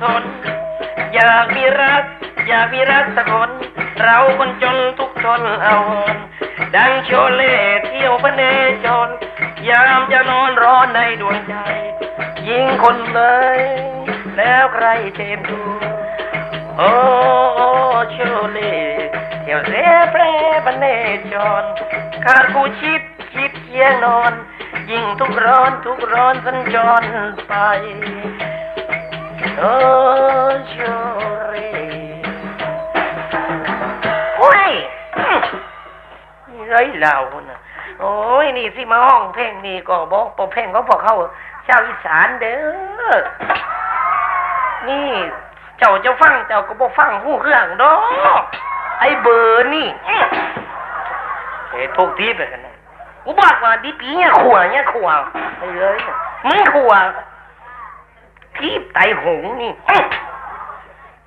ทนอยากมีรัก อยากมีรักสักคน เราคนจนทุกทนเอานดังโชเล่เที่ยวพระเนจร ยามจะนอนร้อนในดวงใจ ยิงคนเลย แล้วใครเทมดูโอ้โชเล่เที่ยวเสเพลพระเนจรขาดกูชิดคิดเคียงนอน ยิ่งทุกร้อนทุกร้อนสัญจรไป โอ้โชเล่โอ้ยนี่ไรเหล่าน่ะ โอ้ย นี่สิมาห้องเพลงนี่ก็บอกปอเพลงเขาบอกเข้าชาวอีสานเด้อ นี่ เจ้าจะฟังเจ้าก็บอกฟังหูเครื่องดอกไอ้เบอร์นี่อื้อเฮ้ยทุกทีไปกันนะกูบอกว่าดิปีเนี่ยขวเนี่ยขวไอ้เลยมึงขว ทีบไตหงนี่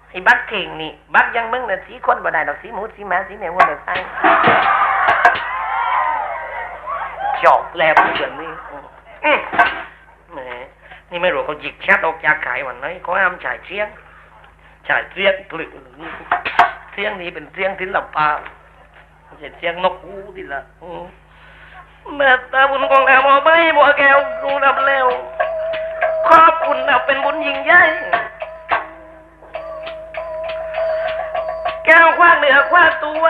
ไอ้บักเข่งนี่ บักยังมึงน่ะสีคนบ่ได้ดอกสีหมูสีหมาสีแมวว่าแบบไงจบแล้วเพื่อนนี่แหมนี่ไม่รู้เขาหยิกแชทออกจากขายวันไหนเขาห้ามฉายเสียงฉายเสียงปลึกนี่เสียงนี้เป็นเสียงศิลปะไม่ใช่เสียงนกฮูกที่ละแม่ตาบุญของแอมเอาไปบัวแก้วดูนับแล้ว ขอบคุณนับเป็นบุญยิ่งใหญ่ แก้วคว้างเหนือคว้างตัว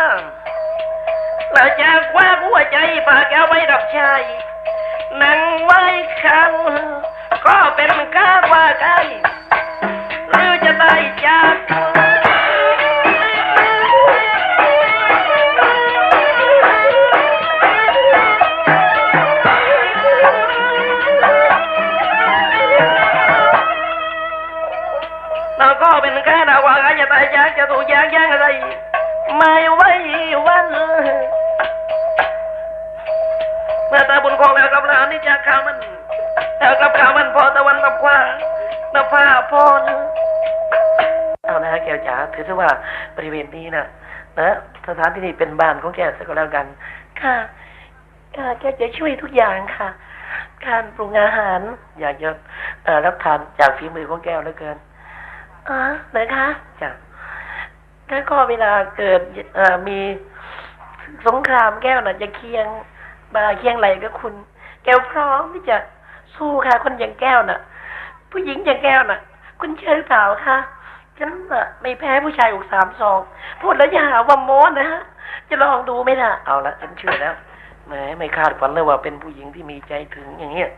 แล้วจะคว้างหัวใจฝากแก้วไว้ดับชายนั่งไว้ข้างก็เป็นก้าว่าไกลหรือจะได้จาก เราก็เป็นแค่ดาวาจะตายจากจะถูกยากยังอะไร ไม่ไว้วันเมื่อตาบุญของแล้วกับหลานนี่จากข้ามันแล้วกับข้ามันพอตะวันตกกว่าน้ำผ้าพอนะเอานะฮะแก้วจ๋าถือซะว่าบริเวณนี้นะนะสถานที่นี้เป็นบ้านของแกสักก็แล้วกัน ค่ะค่ะแกจะช่วยทุกอย่างค่ะ การปรุงอาหารอยากจะเอ่อรับทานจากฝีมือของแก้วเหลือเกิน อ๋อเลยคะจ้ะแล้วก็เวลาเกิดเอ่อมีสงครามแก้วน่ะจะเคียงมาเคียงไหลกับคุณ แก้วพร้อมที่จะสู้ค่ะคนอย่างแก้วน่ะ ผู้หญิงอย่างแก้วน่ะ คุณเชื่อหรือเปล่าคะฉันน่ะไม่แพ้ผู้ชายอกสามสองพูดแล้วอย่าหาว่าโม้นะฮะจะลองดูไหมล่ะเอาละฉันเชื่อแล้วแหมไม่คาดฝันเลยว่าเป็นผู้หญิงที่มีใจถึงอย่างเงี้ย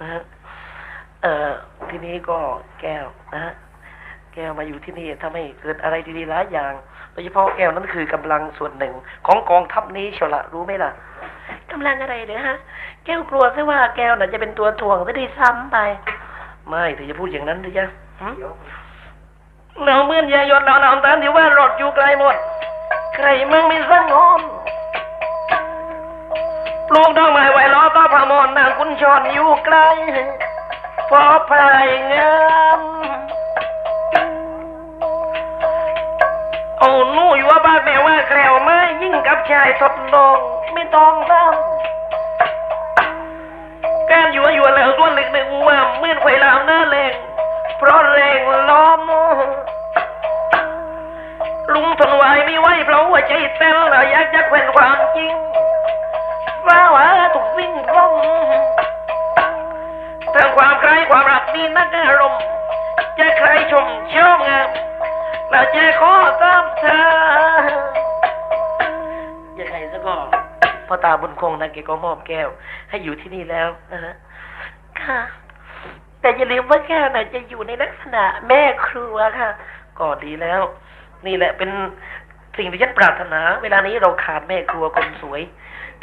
นะฮะเอ่อทีนี้ก็แก้วนะฮะ แก้วมาอยู่ที่นี่ทำให้เกิดอะไรดีๆหลายอย่าง โดยเฉพาะแก้วนั้นคือกำลังส่วนหนึ่งของกองทัพนี้เชียวละรู้ไหมล่ะกำลังอะไรเด้อฮะ แก้วกลัวซะว่าแก้วน่ะจะเป็นตัวถ่วงซะดีซ้ำไป ไม่เธอจะพูดอย่างนั้นหรือยังหึเราเมื่อนยายดเรานำตามที่ว่ารถอยู่ไกลหมดใครมึงมีสังงอนปลูกดอกไม้ไว้ล้อต้อพามอนนางคุณชอนอยู่ไกลพอพายงาม เอานู่อยู่ว่าบ้านแม่ว่าแกล้วไม่ยิ่งกับชายทดลองไม่ต้องตาการอยู่อยู่แล้วส่วนหนึ่งหนึ่งว่าเมื่อนไฟลามหน้าแรงเพราะแรงล้อมลุงทนไหวไม่ไหวเพราะหัวใจเต้นแล้วอยากจะแขวนความจริงว่าว่าถูกวิ่งร่องเธอความใครความรักนี่นักอารมณ์จะใครชมชอบงาม แล้วจะขอตามเธอยังไงซะก็พ่อตาบุญคงนะแกก็มอบแก้ว ให้อยู่ที่นี่แล้วนะฮะค่ะ แต่อย่าลืมว่าแก้วน่ะจะอยู่ในลักษณะแม่ครัวค่ะ ก็ดีแล้ว นี่แหละเป็นสิ่งที่ฉันปรารถนา เวลานี้เราขาดแม่ครัวคนสวย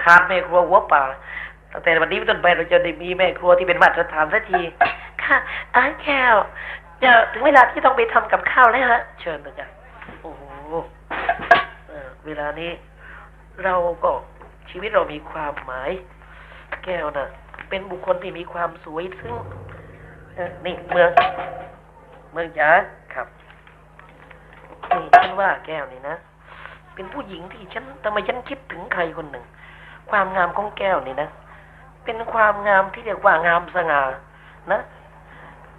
ขาดแม่ครัวหัวป่าตั้งแต่วันนี้เป็นต้นไปเราจะได้มีแม่ครัวที่เป็นมาตรฐานสักที ค่ะอ้ายแก้ว จะถึงเวลาที่ต้องไปทำกับข้าวแล้วฮะ เชิญนะจ๊ะโอ้โหเออเวลานี้ เราก็ชีวิตเรามีความหมาย แก้วน่ะเป็นบุคคลที่มีความสวยซึ่งเออนี่เมือง เมืองจ๋าครับนี่ฉันว่าแก้วนี่นะเป็นผู้หญิงที่ฉันทำไมฉันคิดถึงใครคนหนึ่ง ความงามของแก้วนี่นะเป็นความงามที่เรียกว่างามสง่านะ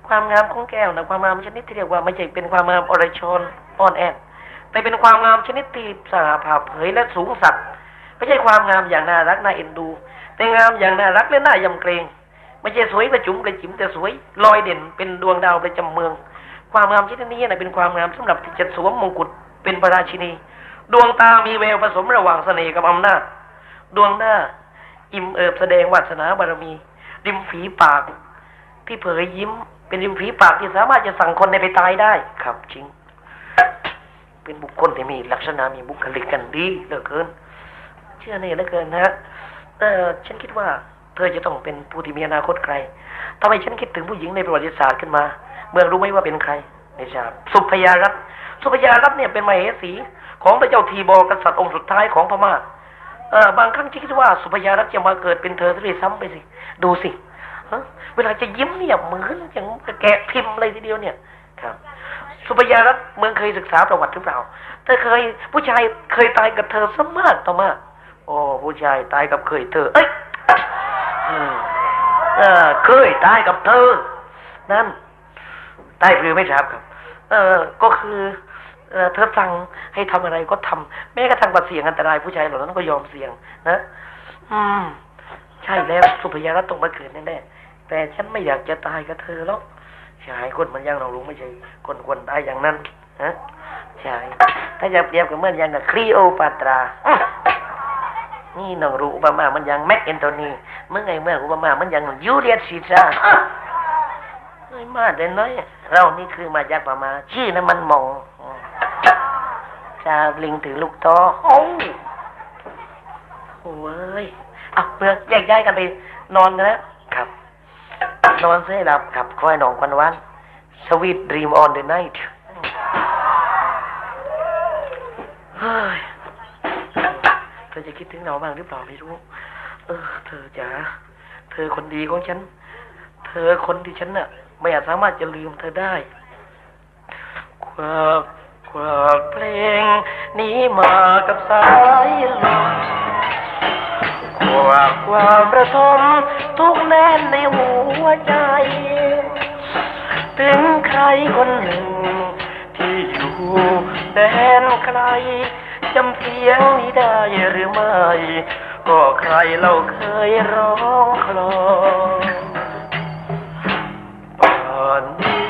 ความงามของแก้วนะความงามชนิดที่เรียกว่าไม่ใช่เป็นความงามอรชรอ่อนแอแต่เป็นความงามชนิดที่สาผ่าเผยและสูงสักดิ์ไม่ใช่ความงามอย่างน่ารักน่าเอ็นดู แต่งามอย่างน่ารักและน่ายำเกรง ไม่ใช่สวยกระจุ๋มกระจิ๋มแต่สวยลอยเด่นเป็นดวงดาวประจำเมือง ความงามชนิดนี้นะเป็นความงามสำหรับที่จะสวมมงกุฎเป็นพระราชินี ดวงตามีแววผสมระหว่างเสน่ห์กับอำนาจ ดวงหน้า อิ่มเอิบแสดงวาสนาบารมี ริมฝีปาก ที่เผยยิ้ม เป็นริมฝีปากที่สามารถจะสั่งคนในไปตายได้ครับ จริง เป็นบุคคลที่มีลักษณะมีบุคลิกกันดีเหลือเกิน เชื่อเนี่ยเหลือเกินนะฮะเออฉันคิดว่า เธอจะต้องเป็นผู้ที่มีอนาคตไกลทำไมฉันคิดถึงผู้หญิงในประวัติศาสตร์ขึ้นมา เมื่อรู้ไหมว่าเป็นใครไม่ทราบสุพยารัตน์สุพยารัตน์เนี่ยเป็นมเหสีของพระเจ้าทีบอกษัตริย์องค์สุดท้ายของพม่าเออบางครั้งฉันคิดว่าสุพยารัตน์จะมาเกิดเป็นเธอซะด้วยซ้ำไปสิ ดูสิฮะ เวลาจะยิ้มเนี่ยเหมือนอย่างแกะพิมพ์อะไรทีเดียวเนี่ย ครับ สุพยารัตเมืองเคยศึกษาประวัติหรือเปล่าเธอเคย ผู้ชายเคยตายกับเธอซะมากต่อมากโอ้ผู้ชายตายกับเคยเธอ เอ้ยเออเคยตายกับเธอ นั่นตายคือไม่ทราบครับ เออก็คือเออเธอสั่งให้ทำอะไรก็ทำแม้กระทั่งบัดเสี่ยงอันตรายผู้ชายเหล่านั้นก็ยอมเสี่ยงนะ อืม ใช่แล้วสุภยารัตน์ต้องมาเกิดแน่ๆ แต่ฉันไม่อยากจะตายกับเธอหรอกชายคนมันยังเรารู้ไม่ใช่คนควรตายอย่างนั้นฮะใช่ถ้าจะเปรียบกับเหมื่อนอยังกับคลีโอปาตรานี่น้องรู้อุบามา มันยังแม็กแอนโทนีเมื่อไงเมื่ออุบามา มันยังยูเลียสซีซ่าร์อ้าวเฮ้ยมาเด่นน้อย เรานี่คือมาจากพม่าชื่อนั้นมันมองชาลิงถือลูกตอโอ้ยโอ้ยเอาเมื่อแยกย้ายกันไปนอนกันแล้วครับ นอนเสียหลับครับคอยหนองควันวันสวีทดรีมออนเดอะไนท์เฮ้ยเธอจะคิดถึงเราบ้างหรือเปล่าไม่รู้ เออ เธอจ๋าเธอคนดีของฉัน เธอคนที่ฉันน่ะ ไม่อาจสามารถจะลืมเธอได้ความความเพลงนี้มากับสายลม วามความประทมทุกแน่นในหัวใจ ถึงใครคนหนึ่ง ที่อยู่แดนไกลจำเสียงนี้ได้หรือไม่ ก็ใครเราเคยร้องคลอป่านนี้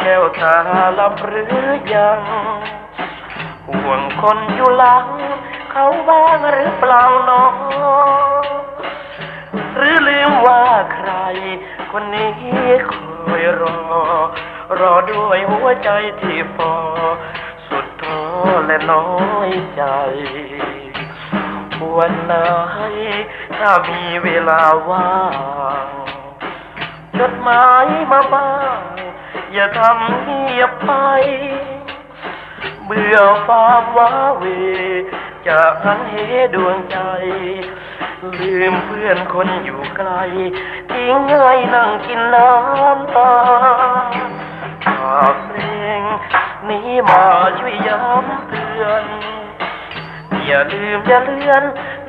แก้วตาลับหรือยัง ห่วงคนอยู่หลัง เขาบ้างหรือเปล่าน้องหรือลืมว่าใคร คนนี้คอยรอ รอด้วยหัวใจที่ฟอสุดท้อและน้อยใจวันไหนถ้ามีเวลาว่างจดหมายมาบ้าง อย่าทำเงียบไป เบื่อควาว้าเว จะหันเหดวงใจ ลืมเพื่อนคนอยู่ไกล ทิ้งให้นั่งกินน้ำตาฝากเพลงนี้มาช่วยย้ำเตือน อย่าลืมอย่าเลือน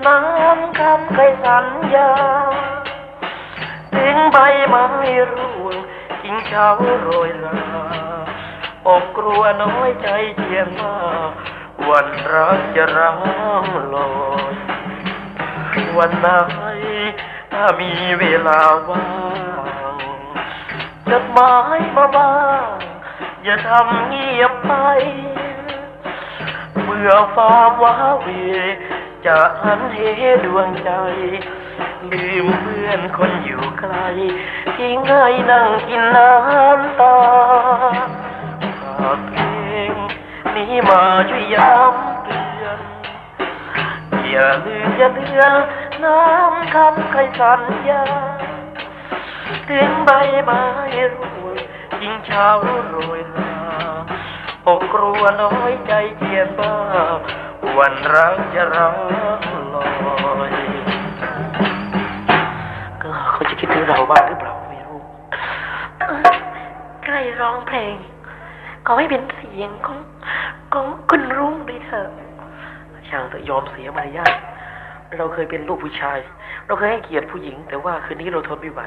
น้ำคำเคยสัญญาถึงใบไม้ร่วงทิ้งเช้าโรยลาอกกลัวน้อยใจเทียนว่า วันรักจะร้างลอยวันไหนถ้ามีเวลาว่างจดหมายมาบ้างอย่าทำเงียบไป เมื่อฟ้าว้าเวจะหันเหดวงใจ ลืมเพื่อนคนอยู่ไกลทิ้งให้นั่งกินน้ำตาฝากเนี้มาช่วยย้ำเตือนอย่าลืมอย่าเลือนน้ำคำเคยสัญญาถึงใบไม้ร่วงยิ่งเช้าโรยลาอกกลัวน้อยใจเทียนบ้าวันรักจะร้างลอยก็เขาจะคิดถึงเราบ้างหรือเปล่าไม่รู้ใครร้องเพลงก็ไม่เป็นเสียงของ ของคุณรุ่งด้วยเถอะ ช่างเถอะยอมเสียมารยาทเราเคยเป็นลูกผู้ชาย เราเคยให้เกียรติผู้หญิง แต่ว่าคืนนี้เราทนไม่ไหว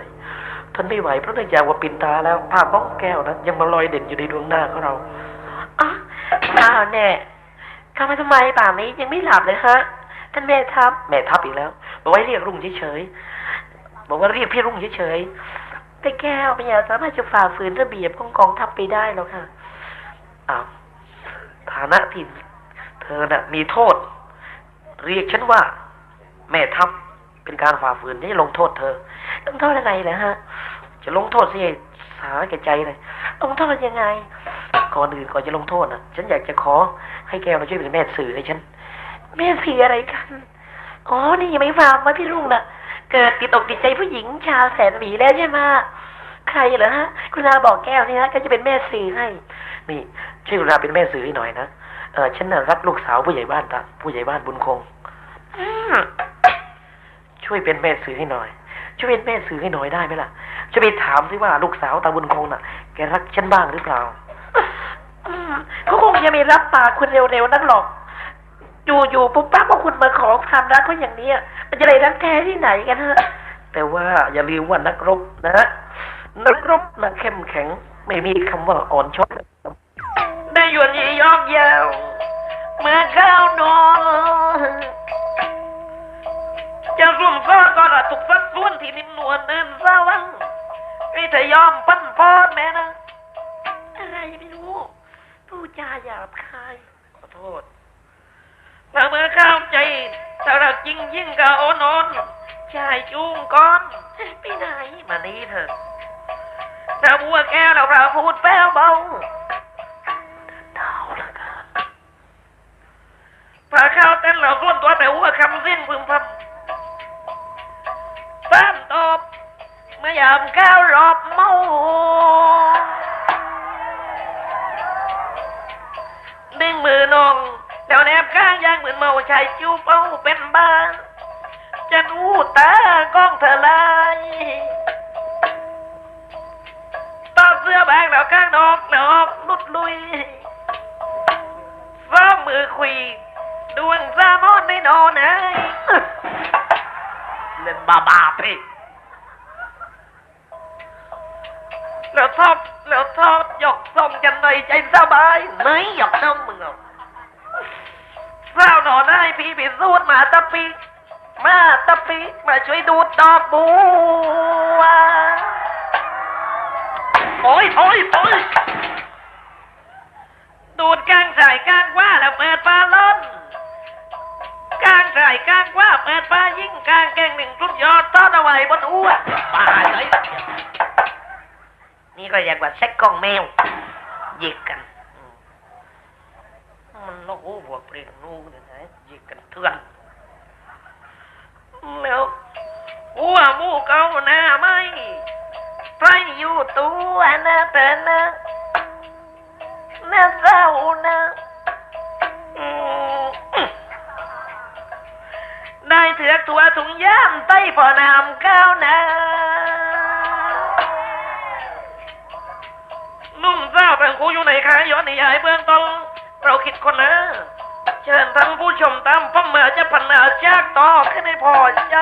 เธนไม่ไหวเพราะเนื่องจากว่าปินตาแล้วภาพของแก้วนะยังมาลอยเด่นอยู่ในดวงหน้าของเราอ๋ออ้าวแน่เข้ามาทำไมป่านนี้ยังไม่หลับเลยฮะท่านแม่ทัพแม่ทับอีกแล้ว บอกว่าให้เรียกรุ่งเฉยๆบอกว่าเรียกพี่รุ่งเฉยแต่แก้วไม่อยากสามารถจะฝ่าฝืนระเบียบของกองทัพไปได้หรอกค่ะๆอ้าวฐา นะที่เธอน่ะมีโทษ เรียกฉันว่า แม่ทัพเป็นการฝ่าฝืนที่ลงโทษเธอต้องโทษอะไรเหรอฮะ จะลงโทษสิสาแก่ใจเลยต้องโทษยังไงก่อนอื่นก่อนจะลงโทษนะฉันอยากจะขอให้แกมาช่วยเป็นแม่สื่อให้ฉันแม่สียออะไรกันอ๋อนี่ยังไม่ฟังว่าพี่ลุงน่ะ เกิดติดอกติดใจผู้หญิงชาวแสนหวีแล้วใช่ไหมใครเหรอฮะ คุณอาบอกแก้วนี่ฮะก็จะเป็นแม่สื่อให้ นี่ ช่วยกรุณาเป็นแม่สื่อให้หน่อยนะเออฉันน่ะรักลูกสาวผู้ใหญ่บ้านตาผู้ใหญ่บ้านบุญคงช่วยเป็นแม่สื่อให้หน่อย ช่วยเป็นแม่สื่อให้หน่อยได้ไหมล่ะช่วยไปถามสิว่าลูกสาวตาบุญคงน่ะ แกรักฉันบ้างหรือเปล่าเขาคงจะไม่รับปากคุณเร็วๆนักหรอกอยู่ๆปุ๊บปั๊บว่าคุณมาขอความรักเขาอย่างนี้มันจะเลยรักแท้ที่ไหนกันฮะแต่ว่าอย่าลืมว่านักรบนะนักรบนะเข้มแข็ง ไม่มีคำว่าอ่อนช้อย ได้หยวนยียอกยาวเมื่อเข้านอนจะร่วมซ้อนก็ระตุกฟัดส่วนที่นิ่มนวลเนินสวังไอ้เธอยอมปั้นพอดแม่นะอะไรไม่รู้พูดจาหยาบคายขอโทษถ้าเมื่อเข้าใจถ้าเราจริงยิ่งกะโอนอนชายจูงก้อนไปไหนมานี้เถอะถ้าบัวแก้วเราเราพูดแป้วเบา คำสิ้นพึมพำบ้านตอบเมื่อยามก้าวรอบเมาดึงมือนองแล้วแน สื้อแบงแล้วข้างนอกแล้วออกลุดลุยฟ้ามือคุยดวงซามอนไม่นอนไอ้เล่นบาบาพี่แล้วทอบแล้วทอบหยอกส่งกันในอยใจสบายไหนหยอกน้องมึงเอาเศร้าหนอนให้พี่พิสูจน์มาตะปีมาตะปีมาช่วยดูดดอกบัวโอ้ยโอ้ยโอ้ยดูดกลางสายกลางว่าแล้วเปิดปลาล้น กายกลางว่าเปิดปลายิ่งกลางแกงหนึ่งชุดยอดต้อนเอาไว้บนอ้วป่าเลยนี่ก็อยากว่าเซ็กกองแมวหยิกกัน มันโอ้โหบวกเปลี่ยนนู่นเลยนะหยิกกันเถื่อนแล้วหัวมูเกาหน้าไหมไฟอยู่ตัวนะแต่นะน่าเศร้านะอื เทือกตัวถุงย่ามใต้พอนามก้าวหนานุ่มเจ้าแต่งคูอยู่ในขายย้อนนิยายเบื้องต้นเราคิดคนนะ เชิญทั้งผู้ชมตามพ่อเมื่อจะพันนาจากต่อขึ้นให้พอใจ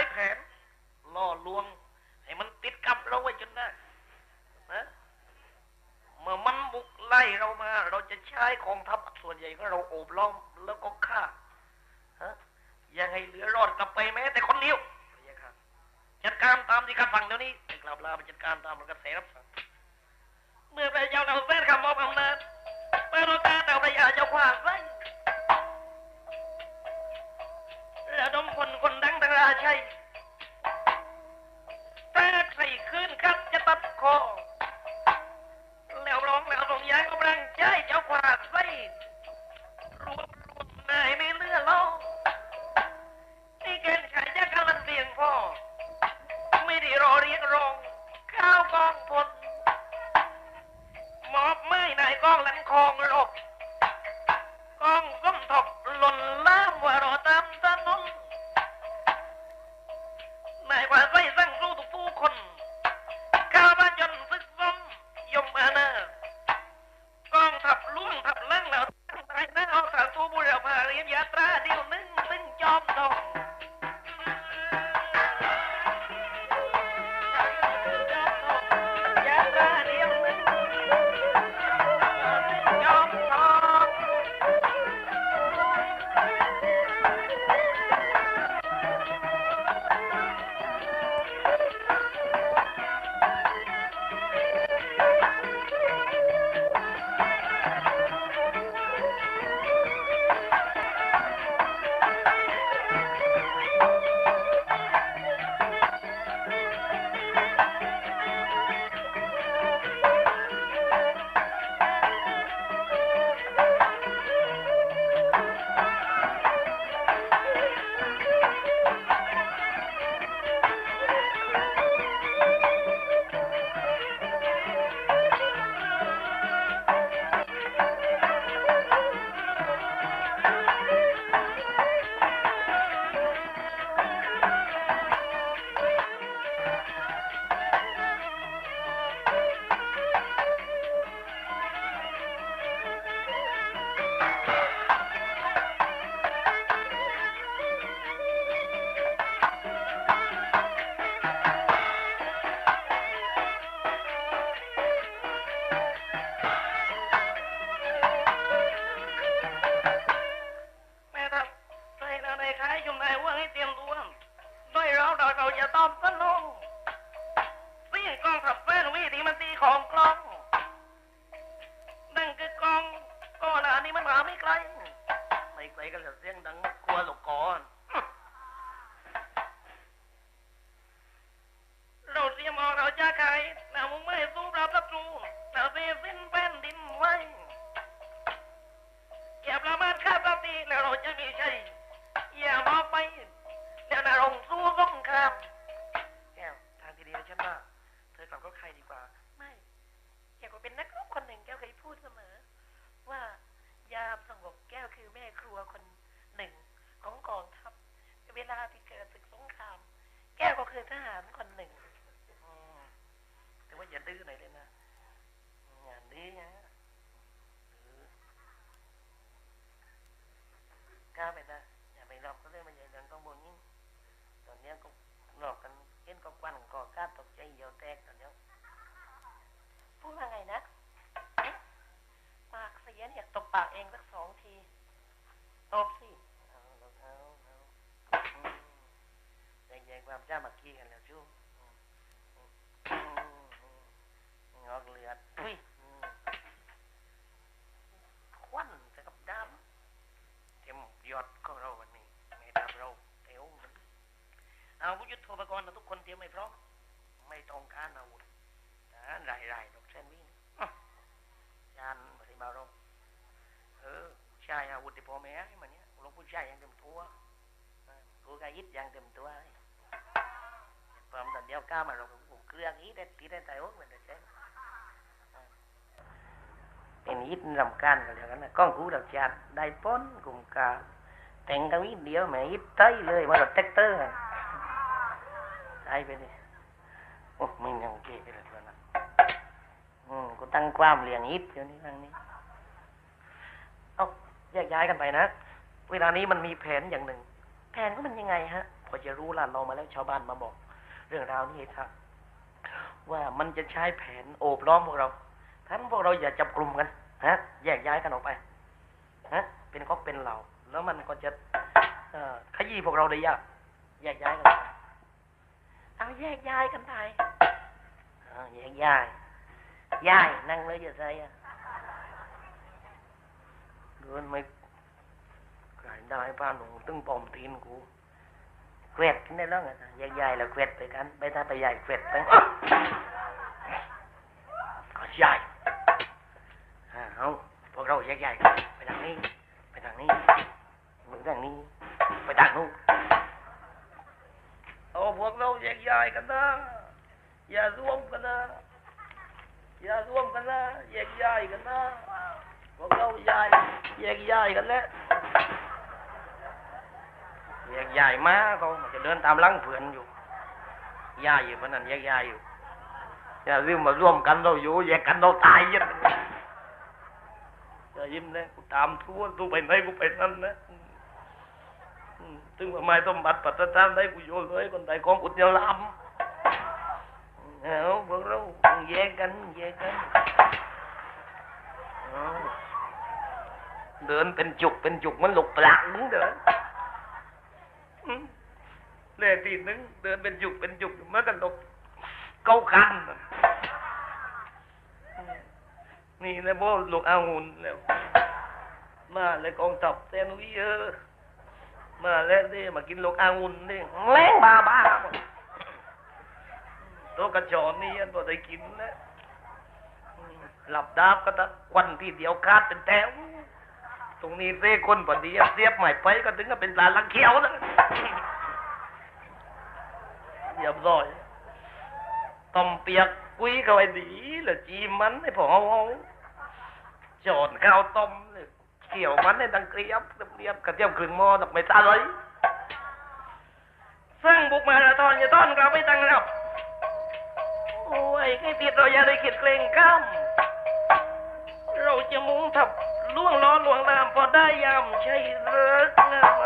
าใช้แผนล่อลวง ให้มันติดกับเราไว้จนได้นะเมื่อมันบุกไล่เรามา เราจะใช้กองทัพส่วนใหญ่ก็เราโอบล้อมแล้วก็ฆ่าฮะอย่าให้เหลือรอดกลับไปแม้ แต่คนเดียวพระยาค่ะจัดการตามที่ข้าฟังเดี๋ยวนี้ไอ้กลับลาไปจัดการตามกระแสรับสั่งเมื่อพระเจ้าเราแฟนคำมอบอำนาจเมื่อเราตาแต่พระยาเจ้าขวางไว้ระดมคนคนดังดังราชัยแต่ใส่ขึ้นครับจะตัดคอแล้วร้องแล้วส่งย้ายกำลังใจเจ้าขวาไส้ Thank you. แล้วเราจะมีชัยอย่ามองไปเดี๋ยวนารงสู้สงครามแก้วทางที่ดีนะฉันว่าเธอกลับก็ใครดีกว่า ไม่แกก็เป็นนักรบคนหนึ่งแก้วเคยพูดเสมอ ว่ายามสงบแก้วคือแม่ครัวคนหนึ่งของกองทัพเวลาที่เกิดศึกสงคราม แก้วก็คือทหารคนหนึ่งอืมแต่ว่าอย่าดื้อหน่อยเลยนะอย่าดื้อนะเอ อกล้าไปนะอย่าไปรอบก็เลยมาใหญ่เรื่องต้องบนยิ่งตอนเนี้ยก็หลอกกันเห็นก็กวันก็กล้าตกใจเหี่ยวแตกตอนเนี้ยพูดว่าไงนะเอ๊ะปากเสียเนี่ยตบปากเองสักสองทีตบสิเอาเอาเอาเอาอืมแยกๆความจ้ามักกี้กันแล้วชู้อืมอืมอืมงอกเลือดอุ้ยอืมควันจะกับดำเต็มยอดของเราวันนี้ ไม่ทำเราเอวมันเอาผู้ยุทโธปกรณ์ทุกคนเตรียมไม่พร้อมไม่ต้องการอาวุธนะรายๆดอกเส้นวิ่งอื้ยานบริบาลเราเออผู้ชายอาวุธที่พ่อแม่มันเนี้ยเราผู้ชายยังเต็มตัวเออกูกายิดยังเต็มตัวพร้อมแต่เดียวก้ามาเราผมเครื่องนี้ได้ตีได้ใจโอ้เหมือนเดิมใช่เป็นยิดรำคาญกันแล้วกันนะก้องกูดักจัดได้ป้นกลุ่มกาแต่งกันนิดเดียวแหมยิดไตเลยมาแบบแท็กเตอร์ ใช่ไปดิโอ้ไม่ยังเก๋เลยตัวนั้นอืมกูตั้งความเลี้ยงยิดเดี๋ยวนี้ทางนี้ เอาแยกย้ายกันไปนะ เวลานี้มันมีแผนอย่างหนึ่ง แผนก็มันยังไงฮะ พอจะรู้ล่ะเรามาแล้วชาวบ้านมาบอก เรื่องราวนี้ครับ ว่ามันจะใช้แผนโอบล้อมพวกเราท่านพวกเราอย่าจับกลุ่มกัน ฮะ แยกย้ายกันออกไปฮะเป็นก๊อกเป็นเหล่าแล้วมันก็จะเอ่อขยี้พวกเราได้ยาก แยกย้ายกันไป เอาแยกย้ายกันไปอ่าแยกย้ายย้ายนั่งเลยอย่าใส่อะเดินไม่กลายได้ป้าหนูตึงปอมตีนกูเกวดได้แล้วไงแยกย้ายแล้วเกวดไปกันไปถ้าไปใหญ่เกวดไปก็ใหญ่เอาพวกเราแยกย้ายไปทางนี้ ไปทางนี้มึงทางนี้ไปทางนู้น เราแยกย้ายกันนะ อย่ารวมกันนะ อย่ารวมกันนะแยกย้ายกันนะพวกเราย้ายแยกย้ายกันแล้วแยกย้ายมาเขามันจะเดินตามลังเพื่อนอยู่ย้ายอยู่เพราะนั้นแยกย้ายอยู่อย่าลืมมาร่วมกันเราอยู่แยกกันเราตายยันอย่ายิ้มนะกูตามทั่วทั่วไปไหนกูไปนั่นนะ ถึงว่าไม่ต้องบัตรปัตตานได้กูโยนเลยคนใดของอุจจาระเอาพวกเราแยกกันแยกกันเดินเป็นจุกเป็นจุกมันหลกปลังเดินอืมเลขที่หนึ่งเดินเป็นจุกเป็นจุกมันกันหลกเก้าคันอืมนี่นะโบลูกอาหุ่นแล้วมาเลยกองทัพเซนุยเออ มาแล้วดิมากินลูกอาหุ่นดิแรงบ้าบ้าตัวกระจอนนี่อันตัวได้กินแล้วหลับดาบก็ตะควันที่เดียวคาดเป็นแถวตรงนี้เร่คนพอดีเสียบใหม่ไปก็ถึงกับเป็นลานลังเขียวแล้วเรียบร้อยต้มเปียกกุ้ยเข้าไปดีแล้วจีมันให้พอเอาจอดข้าวต้มเลย เกี่ยวมันในดังเกลียบเรียบกระเทียมครึ่งหม้อดอกไม้ตาเลยสร้างบุกมาราธอนอย่าต้อนเราไม่ตั้งรับ โอ้ยไอ้ติดเราอย่าได้ขิดเกรงกล้ามเราจะมุงทับล่วงล้อลวงลามพอได้ยามใช่เลิกนะว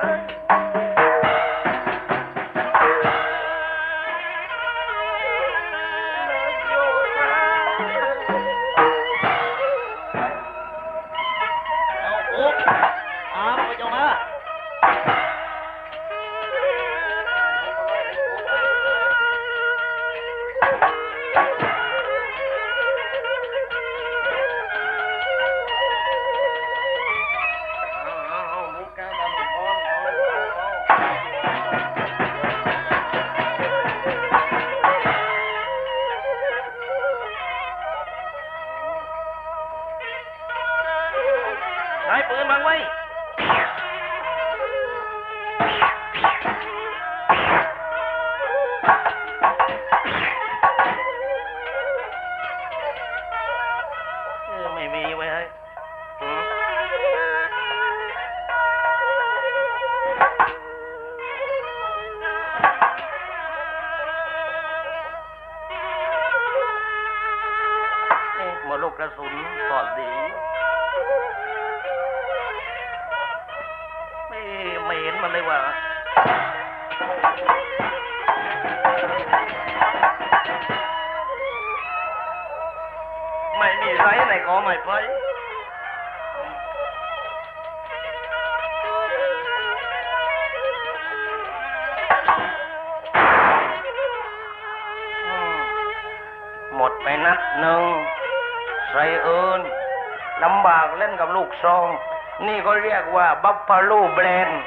ไรไหนก็ไม่ไปอืมหมดไปนัดหนึ่งใส่เอินลำบากเล่นกับลูกซอง นี่ก็เรียกว่าบัฟฟาโลแบรนด์